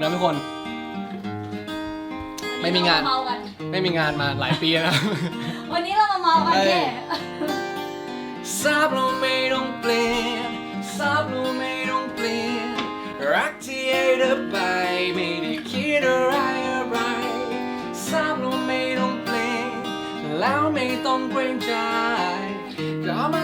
นะทุกคน ไม่มีงาน เมากัน ไม่มีงานมาหลายปีแล้วนะ วันนี้เรามาเมากันเอ้ยเย่ทราบเราไม่ต้องเปลี่ยนทราบเราไม่ต้องเปลี่ยน รักที่ให้เธอไปไม่ได้คิดอะไรอะไรทราบเราไม่ต้องเปลี่ยนแล้วไม่ต้องเกรงใจก็มัน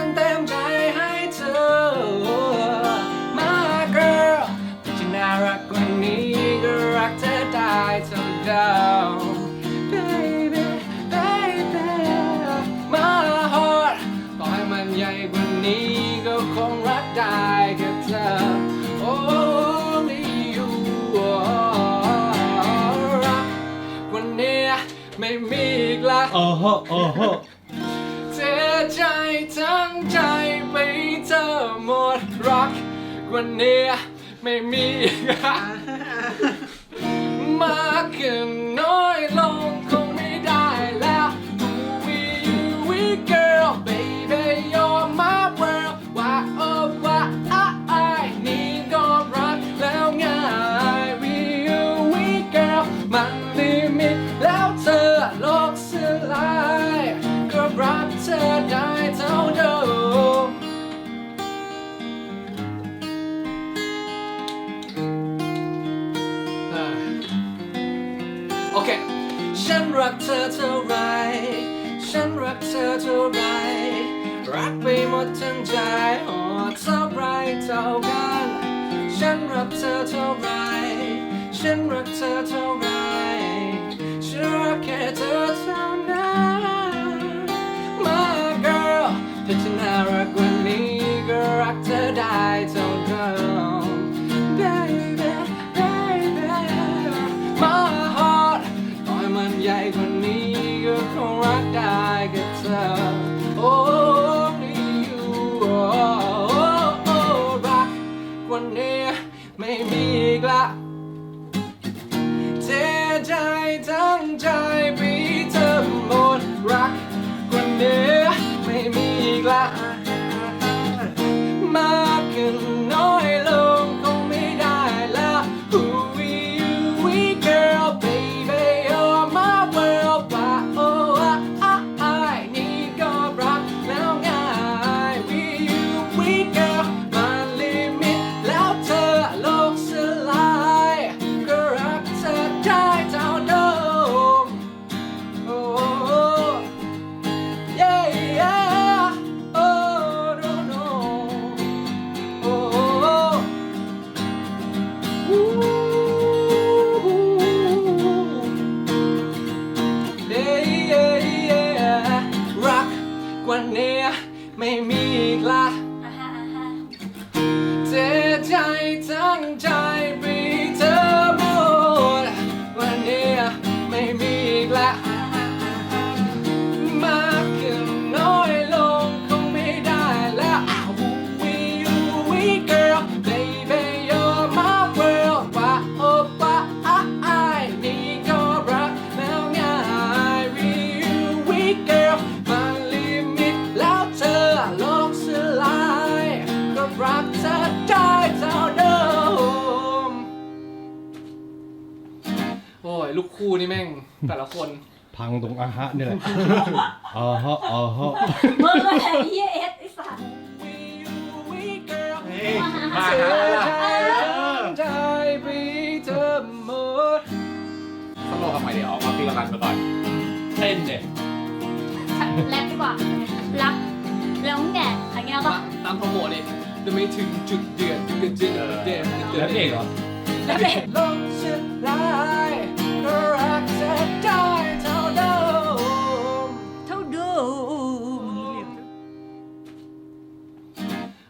งรักได้แค่เธอ Only you รักกว่านี้ไม่มีอีกละโอ้โหโอ้โหเทใจทั้งใจไปเธอหมดรักกว่านี้ไม่มีอีกแล้วมากขึ้นน้ โอเค ฉันรักเธอเท่าไร ฉันรักเธอเท่าไร รักไปหมดทั้งใจอ๋อเท่าไรเท่ากัน ฉันรักเธอเท่าไร ฉันรักเธอเท่าไร คงรักได้กับเธอ Only you โอ้โอ้รักวันนี้ไม่มีอีกละ อ้ยลูกคู่นี่แม่งแต่ละคน พังตรงอาหะนี่แหละโอ้โหโอ้โหเมื่อไหร่เฮียเอสไอสัตว์ We you we girl มาเธหาอใจไปเธอหมดสโลว์ทำไมเดี๋ยวออกมาตีกันรันไปก่อนเต้นเด็ดแรปดีกว่ารักแล้วแง่อะไรเงี้ยป่ะตามโปรโมทเลยจะไม่ถึงจุดเดือดจุดเดือดเดือดเดือดแล้วเอกเหรอแล้วเด็กโลกสลาย